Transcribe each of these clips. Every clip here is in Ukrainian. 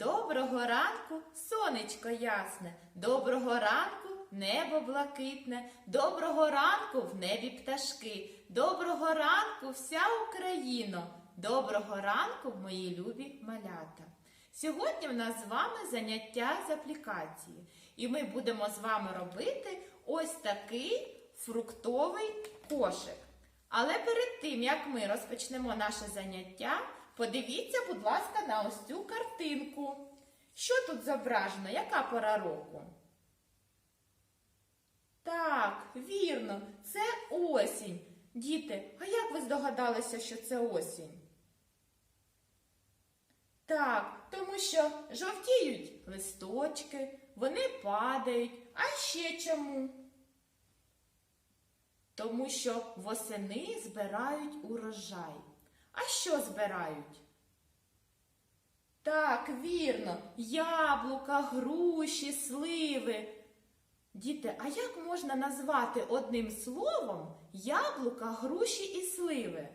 Доброго ранку, сонечко ясне, доброго ранку, небо блакитне, доброго ранку в небі пташки, доброго ранку, вся Україно, доброго ранку, мої любі малята. Сьогодні в нас з вами заняття з аплікації, і ми будемо з вами робити ось такий фруктовий кошик. Але перед тим, як ми розпочнемо наше заняття, подивіться, будь ласка, на ось цю картинку. Що тут зображено? Яка пора року? Так, вірно, це осінь. Діти, а як ви здогадалися, що це осінь? Так, тому що жовтіють листочки, вони падають. А ще чому? Тому що восени збирають урожай. А що збирають? Так, вірно, яблука, груші, сливи. Діти, а як можна назвати одним словом яблука, груші і сливи?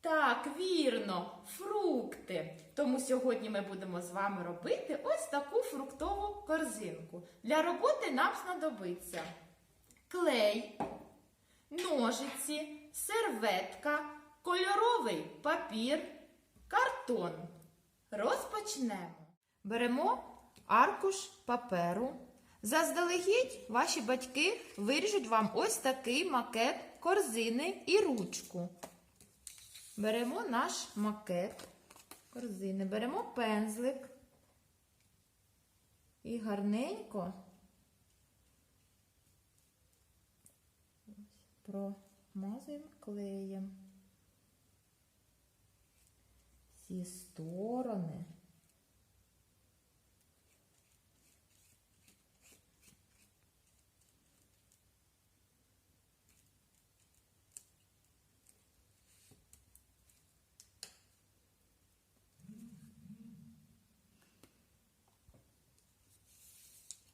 Так, вірно, фрукти. Тому сьогодні ми будемо з вами робити ось таку фруктову корзинку. Для роботи нам знадобиться клей, ножиці, серветка, кольоровий папір, картон. Розпочнемо. Беремо аркуш паперу. Заздалегідь ваші батьки виріжуть вам ось такий макет корзини і ручку. Беремо наш макет корзини, беремо пензлик і гарненько промазуємо клеєм всі сторони.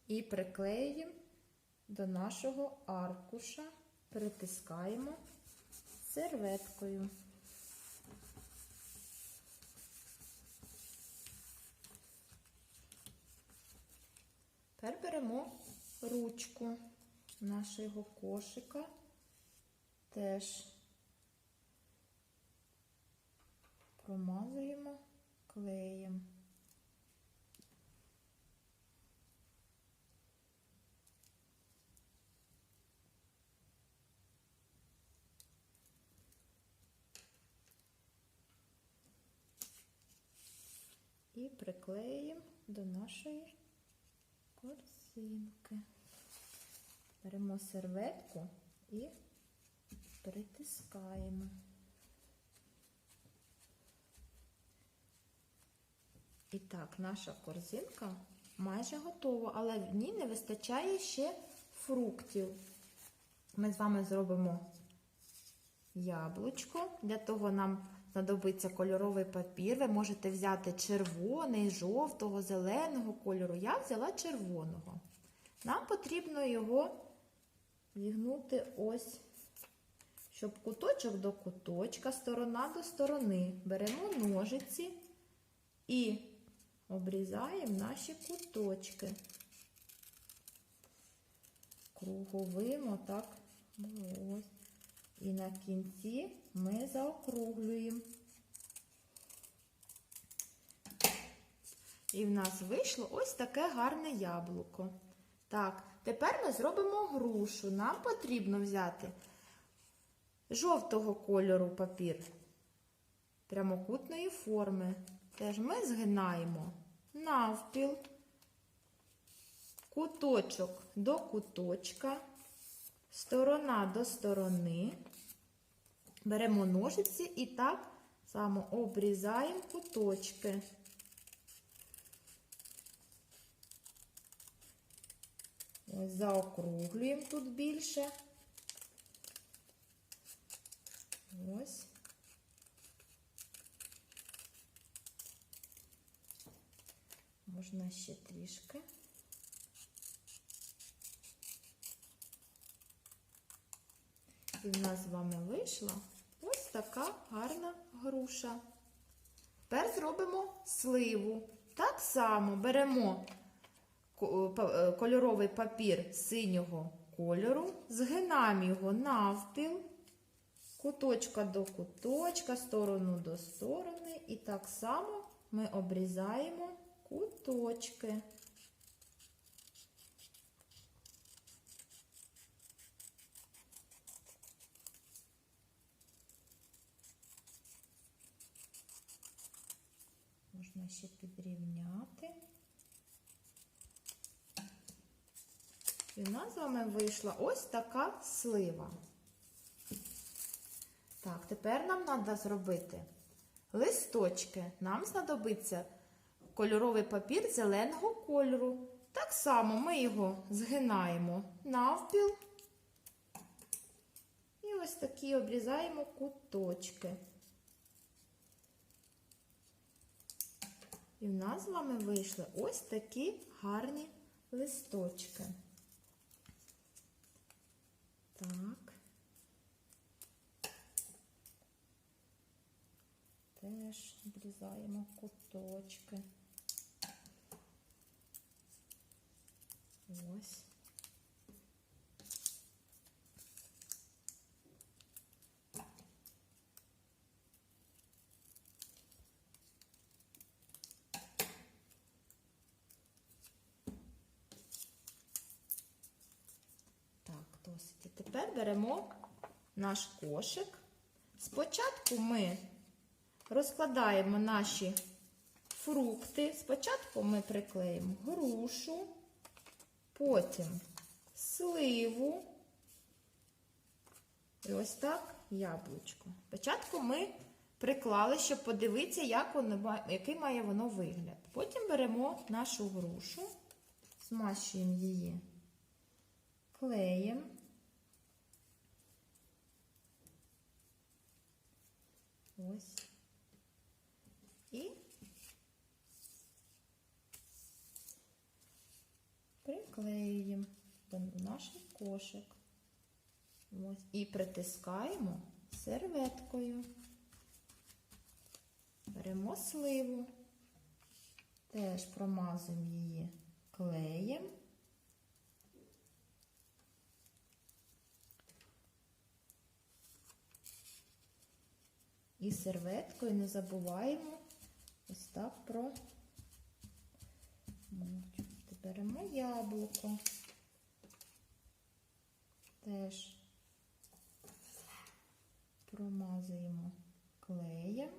І приклеїмо до нашого аркуша, притискаємо серветкою. Тепер беремо ручку нашого кошика, теж промазуємо клеєм. і приклеїмо до нашої корзинки. Беремо серветку і притискаємо. І так, наша корзинка майже готова, але в ній не вистачає ще фруктів. Ми з вами зробимо яблучко. Для того нам знадобиться кольоровий папір. Ви можете взяти червоний, жовтого, зеленого кольору. Я взяла червоного. Нам потрібно його зігнути ось, щоб куточок до куточка, сторона до сторони. Беремо ножиці і обрізаємо наші куточки. Круговим отак. Ось. І на кінці ми заокруглюємо. І в нас вийшло ось таке гарне яблуко. Так, тепер ми зробимо грушу. Нам потрібно взяти жовтого кольору папір прямокутної форми. Теж ми згинаємо навпіл, куточок до куточка, сторона до сторони. Беремо ножиці і так само обрізаємо куточки. Ось заокруглюємо тут більше. Ось. Можна ще трішки. І в нас з вами вийшла ось така гарна груша. Тепер зробимо сливу. Так само беремо па- е, кольоровий папір синього кольору, згинаємо його навпіл, куточка до куточка, сторону до сторони, і так само ми обрізаємо куточки. Можна ще підрівняти. І в нас з вами вийшла ось така слива. Так, тепер нам треба зробити листочки. Нам знадобиться кольоровий папір зеленого кольору. Так само ми його згинаємо навпіл. І ось такі обрізаємо куточки. І в нас з вами вийшли ось такі гарні листочки. Так. Теж обрізаємо куточки. Ось. Так, досить. Тепер беремо наш кошик. Спочатку ми розкладаємо наші фрукти. Спочатку ми приклеїмо грушу, потім сливу. І ось так яблучко. Спочатку ми приклали, щоб подивитися, як воно, який має воно вигляд. Потім беремо нашу грушу, змащуємо її клеєм. Ось. І приклеюємо до наш кошик. Ось. І притискаємо серветкою. Беремо сливу, теж промазуємо її клеєм. І серветкою не забуваємо ось так про беремо яблуко. Теж промазуємо клеєм.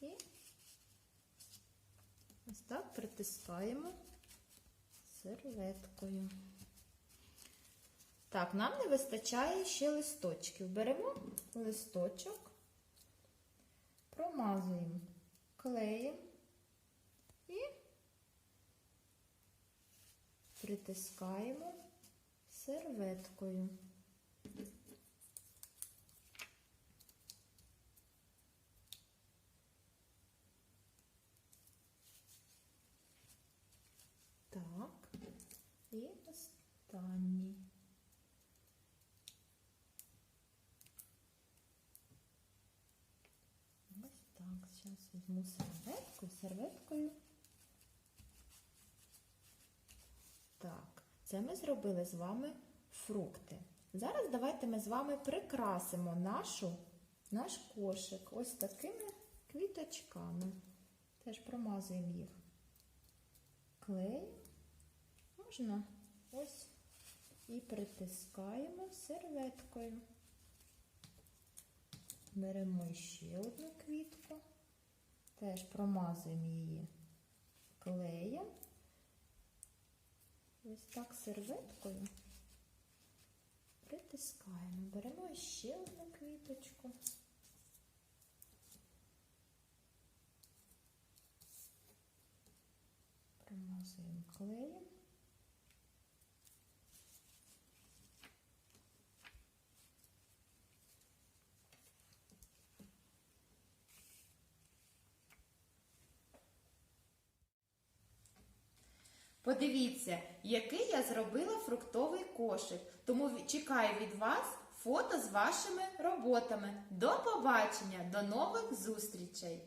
І ось так притискаємо серветкою. Так, нам не вистачає ще листочків. Беремо листочок, промазуємо клеєм і притискаємо серветкою. Так, і останній. Ось так, зараз візьму серветку, серветкою. Так, це ми зробили з вами фрукти. Зараз давайте ми з вами прикрасимо нашу, наш кошик ось такими квіточками. Теж промазуємо їх клей. Можна ось і притискаємо серветкою. Беремо ще одну квітку, теж промазуємо її клеєм. Ось так серветкою притискаємо. Беремо ще одну квіточку. Промазуємо клеєм. Подивіться, який я зробила фруктовий кошик. Тому чекаю від вас фото з вашими роботами. До побачення, до нових зустрічей!